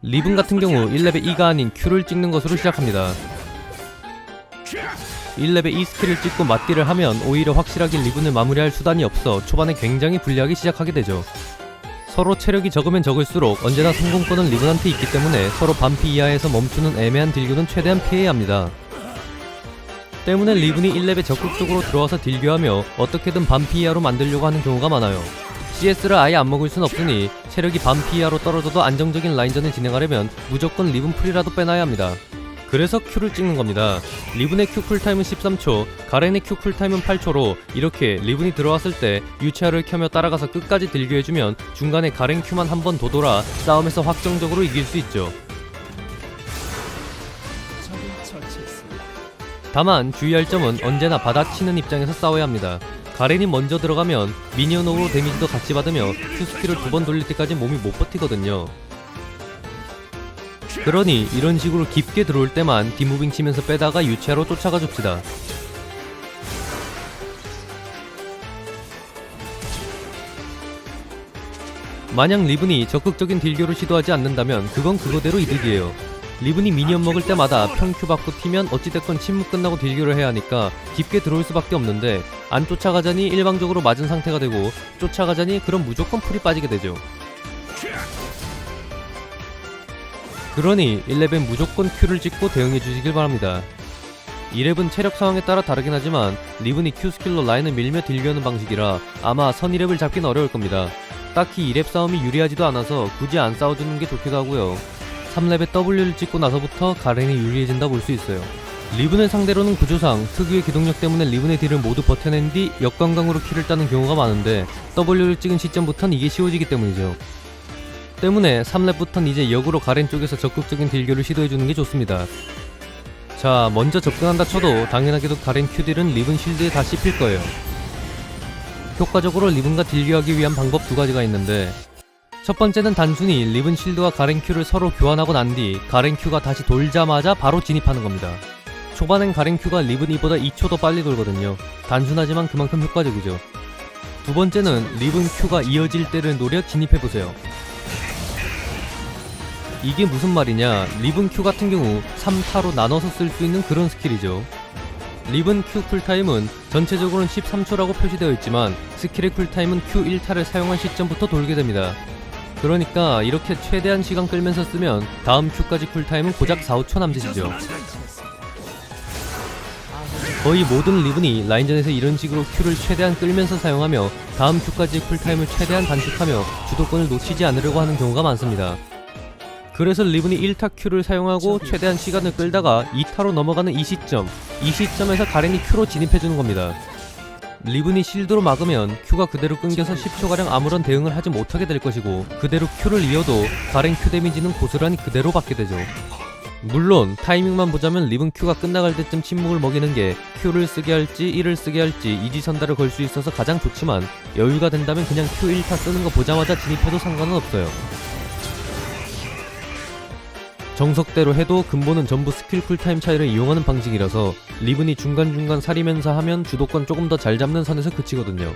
리븐 같은 경우 1레벨 2가 아닌 Q를 찍는 것으로 시작합니다. 1레벨 2 스킬을 찍고 맞디를 하면 오히려 확실하게 리븐을 마무리할 수단이 없어 초반에 굉장히 불리하게 시작하게 되죠. 서로 체력이 적으면 적을수록 언제나 성공권은 리븐한테 있기 때문에 서로 반피 이하에서 멈추는 애매한 딜교는 최대한 피해야 합니다. 때문에 리븐이 1렙에 적극적으로 들어와서 딜교하며 어떻게든 반피 이하로 만들려고 하는 경우가 많아요. CS를 아예 안 먹을 순 없으니 체력이 반피 이하로 떨어져도 안정적인 라인전을 진행하려면 무조건 리븐 풀이라도 빼놔야 합니다. 그래서 Q를 찍는 겁니다. 리븐의 Q 쿨타임은 13초, 가렌의 Q 쿨타임은 8초로 이렇게 리븐이 들어왔을 때 유치아를 켜며 따라가서 끝까지 딜교해주면 중간에 가렌 Q만 한번더 돌아 싸움에서 확정적으로 이길 수 있죠. 다만 주의할 점은 언제나 받아치는 입장에서 싸워야 합니다. 가렌이 먼저 들어가면 미니언으로 데미지도 같이 받으며 스킬을 두번 돌릴 때까지 몸이 못 버티거든요. 그러니 이런 식으로 깊게 들어올 때만 뒷무빙 치면서 빼다가 유체로 쫓아가 줍시다. 만약 리븐이 적극적인 딜교를 시도하지 않는다면 그건 그거대로 이득이에요. 리븐이 미니언 먹을 때마다 평큐 받고 튀면 어찌됐건 침묵 끝나고 딜교를 해야 하니까 깊게 들어올 수밖에 없는데 안 쫓아가자니 일방적으로 맞은 상태가 되고 쫓아가자니 그럼 무조건 풀이 빠지게 되죠. 그러니 1렙은 무조건 Q를 찍고 대응해 주시길 바랍니다. 2렙은 체력 상황에 따라 다르긴 하지만 리븐이 Q 스킬로 라인을 밀며 딜교하는 방식이라 아마 선 2렙을 잡긴 어려울 겁니다. 딱히 2렙 싸움이 유리하지도 않아서 굳이 안 싸워주는 게 좋기도 하고요. 3렙에 W를 찍고 나서부터 가렌이 유리해진다 볼 수 있어요. 리븐을 상대로는 구조상 특유의 기동력 때문에 리븐의 딜을 모두 버텨낸 뒤 역관광으로 킬을 따는 경우가 많은데 W를 찍은 시점부터는 이게 쉬워지기 때문이죠. 때문에 3렙부터는 이제 역으로 가렌 쪽에서 적극적인 딜교를 시도해주는 게 좋습니다. 자, 먼저 접근한다 쳐도 당연하게도 가렌 큐딜은 리븐 쉴드에 다 씹힐 거예요. 효과적으로 리븐과 딜교하기 위한 방법 두 가지가 있는데 첫 번째는 단순히 리븐 쉴드와 가렌 큐를 서로 교환하고 난 뒤 가렌 큐가 다시 돌자마자 바로 진입하는 겁니다. 초반엔 가렌 큐가 리븐 이보다 2초 더 빨리 돌거든요. 단순하지만 그만큼 효과적이죠. 두 번째는 리븐 큐가 이어질 때를 노려 진입해보세요. 이게 무슨 말이냐 리븐 Q 같은 경우 3타로 나눠서 쓸 수 있는 그런 스킬이죠 리븐 Q 쿨타임은 전체적으로는 13초라고 표시되어 있지만 스킬의 쿨타임은 Q 1타를 사용한 시점부터 돌게 됩니다 그러니까 이렇게 최대한 시간 끌면서 쓰면 다음 Q까지 쿨타임은 고작 4, 5초 남짓이죠. 거의 모든 리븐이 라인전에서 이런 식으로 Q를 최대한 끌면서 사용하며 다음 Q까지 쿨타임을 최대한 단축하며 주도권을 놓치지 않으려고 하는 경우가 많습니다. 그래서 리븐이 1타 Q를 사용하고 최대한 시간을 끌다가 2타로 넘어가는 이 시점 이 시점에서 가렌이 Q로 진입해주는 겁니다 리븐이 실드로 막으면 Q가 그대로 끊겨서 10초가량 아무런 대응을 하지 못하게 될 것이고 그대로 Q를 이어도 가렌 Q 데미지는 고스란히 그대로 받게 되죠. 물론 타이밍만 보자면 리븐 Q가 끝나갈 때쯤 침묵을 먹이는 게 Q를 쓰게 할지 1을 쓰게 할지 이지선다를 걸 수 있어서 가장 좋지만 여유가 된다면 그냥 Q 1타 쓰는 거 보자마자 진입해도 상관은 없어요 정석대로 해도 근본은 전부 스킬 쿨타임 차이를 이용하는 방식이라서 리븐이 중간중간 사리면서 하면 주도권 조금 더 잘 잡는 선에서 그치거든요.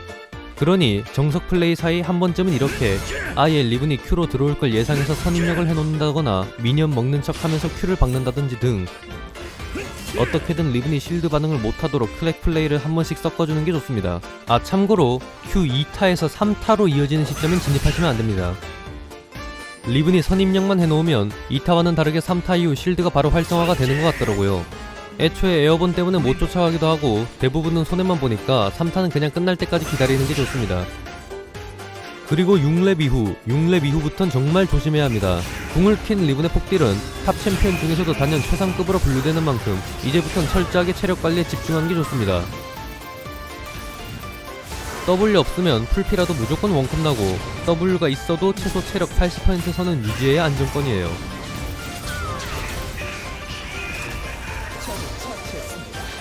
그러니 정석 플레이 사이 한 번쯤은 이렇게 아예 리븐이 Q로 들어올 걸 예상해서 선입력을 해놓는다거나 미니언 먹는 척 하면서 Q를 박는다든지 등 어떻게든 리븐이 실드 반응을 못하도록 클렉 플레이를 한 번씩 섞어주는 게 좋습니다. 아 참고로 Q 2타에서 3타로 이어지는 시점은 진입하시면 안됩니다. 리븐이 선입력만 해놓으면 2타와는 다르게 3타 이후 실드가 바로 활성화가 되는 것 같더라고요. 애초에 에어본 때문에 못 쫓아가기도 하고 대부분은 손해만 보니까 3타는 그냥 끝날 때까지 기다리는 게 좋습니다. 그리고 6렙 이후, 6렙 이후부턴 정말 조심해야 합니다. 궁을 킨 리븐의 폭딜은 탑 챔피언 중에서도 단연 최상급으로 분류되는 만큼 이제부턴 철저하게 체력 관리에 집중하는 게 좋습니다. W 없으면 풀피라도 무조건 원컵 나고 W가 있어도 최소 체력 80% 선은 유지해야 안정권이에요.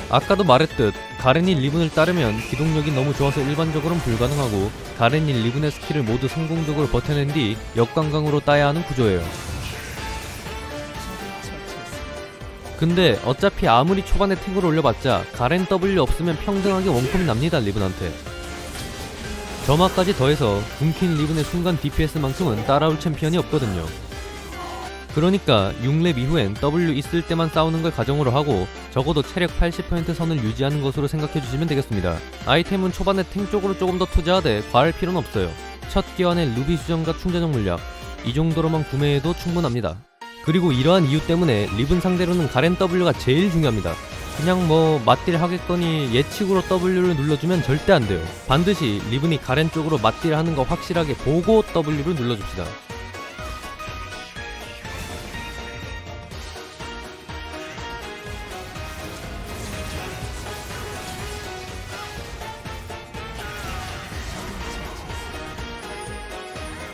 아까도 말했듯 가렌이 리븐을 따르면 기동력이 너무 좋아서 일반적으로는 불가능하고 가렌이 리븐의 스킬을 모두 성공적으로 버텨낸 뒤 역관광으로 따야 하는 구조예요. 근데 어차피 아무리 초반에 탱을 올려봤자 가렌 W 없으면 평등하게 원컵 납니다 리븐한테. 점화까지 더해서 굶킨 리븐의 순간 DPS만큼은 따라올 챔피언이 없거든요. 그러니까 6렙 이후엔 W 있을 때만 싸우는 걸 가정으로 하고 적어도 체력 80% 선을 유지하는 것으로 생각해 주시면 되겠습니다. 아이템은 초반에 탱 쪽으로 조금 더 투자하되 과할 필요는 없어요. 첫 기환의 루비 수정과 충전형 물약 이 정도로만 구매해도 충분합니다. 그리고 이러한 이유 때문에 리븐 상대로는 가렌 W가 제일 중요합니다. 그냥 뭐 맞딜 하겠거니 예측으로 W를 눌러주면 절대 안 돼요. 반드시 리븐이 가렌 쪽으로 맞딜 하는 거 확실하게 보고 W를 눌러줍시다.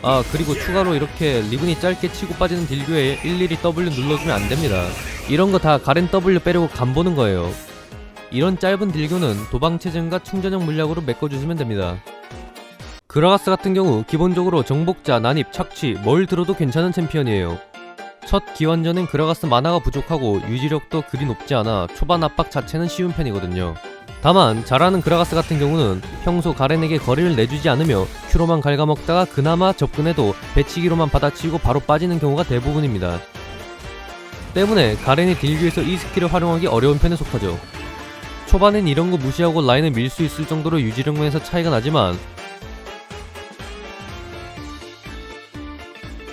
아 그리고 추가로 이렇게 리븐이 짧게 치고 빠지는 딜교에 일일이 W 눌러주면 안됩니다 이런 거 다 가렌 W 빼려고 간 보는 거예요. 이런 짧은 딜교는 도방체증과 충전형 물약으로 메꿔주시면 됩니다. 그라가스 같은 경우 기본적으로 정복자, 난입, 착취 뭘 들어도 괜찮은 챔피언이에요. 첫 기환전엔 그라가스 만화가 부족하고 유지력도 그리 높지 않아 초반 압박 자체는 쉬운 편이거든요. 다만 잘하는 그라가스 같은 경우는 평소 가렌에게 거리를 내주지 않으며 큐로만 갉아먹다가 그나마 접근해도 배치기로만 받아치고 바로 빠지는 경우가 대부분입니다. 때문에 가렌이 딜교에서 이 스킬을 활용하기 어려운 편에 속하죠. 초반엔 이런 거 무시하고 라인을 밀 수 있을 정도로 유지력 면에서 차이가 나지만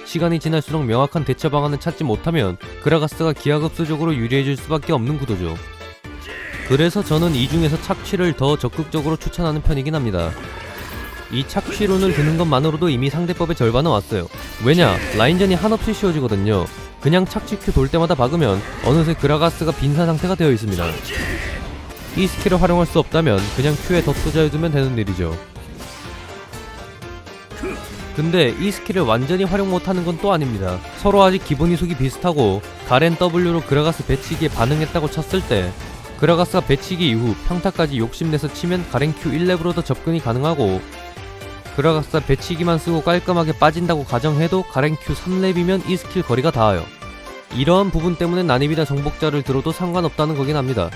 시간이 지날수록 명확한 대처 방안을 찾지 못하면 그라가스가 기하급수적으로 유리해질 수밖에 없는 구도죠. 그래서 저는 이 중에서 착취를 더 적극적으로 추천하는 편이긴 합니다. 이 착취론을 드는 것만으로도 이미 상대법의 절반은 왔어요. 왜냐, 라인전이 한없이 쉬워지거든요. 그냥 착취 큐돌 때마다 박으면 어느새 그라가스가 빈사 상태가 되어 있습니다. 이 스킬을 활용할 수 없다면 그냥 큐에 더 투자해두면 되는 일이죠. 근데 이 스킬을 완전히 활용 못하는 건 또 아닙니다. 서로 아직 기본 이속이 비슷하고 가렌 W로 그라가스 배치기에 반응했다고 쳤을 때 그라가스가 배치기 이후 평타까지 욕심내서 치면 가렌 Q 1렙으로도 접근이 가능하고 그라가스가 배치기만 쓰고 깔끔하게 빠진다고 가정해도 가렌 Q 3렙이면 이 스킬 거리가 닿아요. 이러한 부분 때문에 난입이나 정복자를 들어도 상관없다는 거긴 합니다.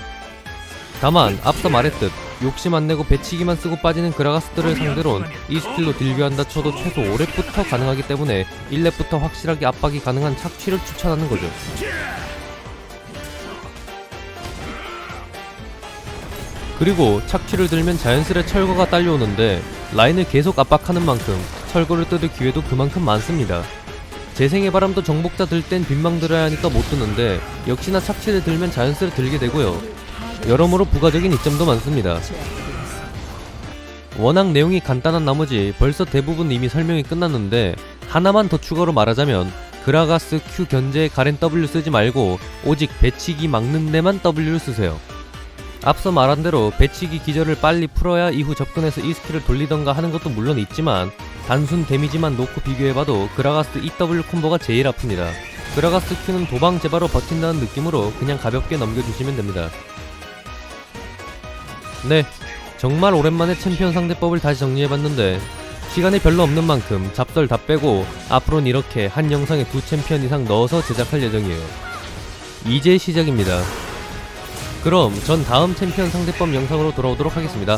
다만 앞서 말했듯 욕심 안 내고 배치기만 쓰고 빠지는 그라가스들을 상대론 이 스킬로 딜교한다 쳐도 최소 5렙부터 가능하기 때문에 1렙부터 확실하게 압박이 가능한 착취를 추천하는 거죠. 그리고 착취를 들면 자연스레 철거가 딸려오는데 라인을 계속 압박하는 만큼 철거를 뜯을 기회도 그만큼 많습니다. 재생의 바람도 정복자 들 땐 빈망 들어야 하니까 못 드는데 역시나 착취를 들면 자연스레 들게 되고요. 여러모로 부가적인 이점도 많습니다. 워낙 내용이 간단한 나머지 벌써 대부분 이미 설명이 끝났는데 하나만 더 추가로 말하자면 그라가스 Q 견제에 가렌 W 쓰지 말고 오직 배치기 막는 데만 W를 쓰세요. 앞서 말한 대로 배치기 기절을 빨리 풀어야 이후 접근해서 이 스킬을 돌리던가 하는 것도 물론 있지만 단순 데미지만 놓고 비교해봐도 그라가스 EW 콤보가 제일 아픕니다. 그라가스 Q는 도방 제바로 버틴다는 느낌으로 그냥 가볍게 넘겨주시면 됩니다. 네, 정말 오랜만에 챔피언 상대법을 다시 정리해봤는데 시간이 별로 없는 만큼 잡설 다 빼고 앞으로는 이렇게 한 영상에 두 챔피언 이상 넣어서 제작할 예정이에요. 이제 시작입니다. 그럼 전 다음 챔피언 상대법 영상으로 돌아오도록 하겠습니다.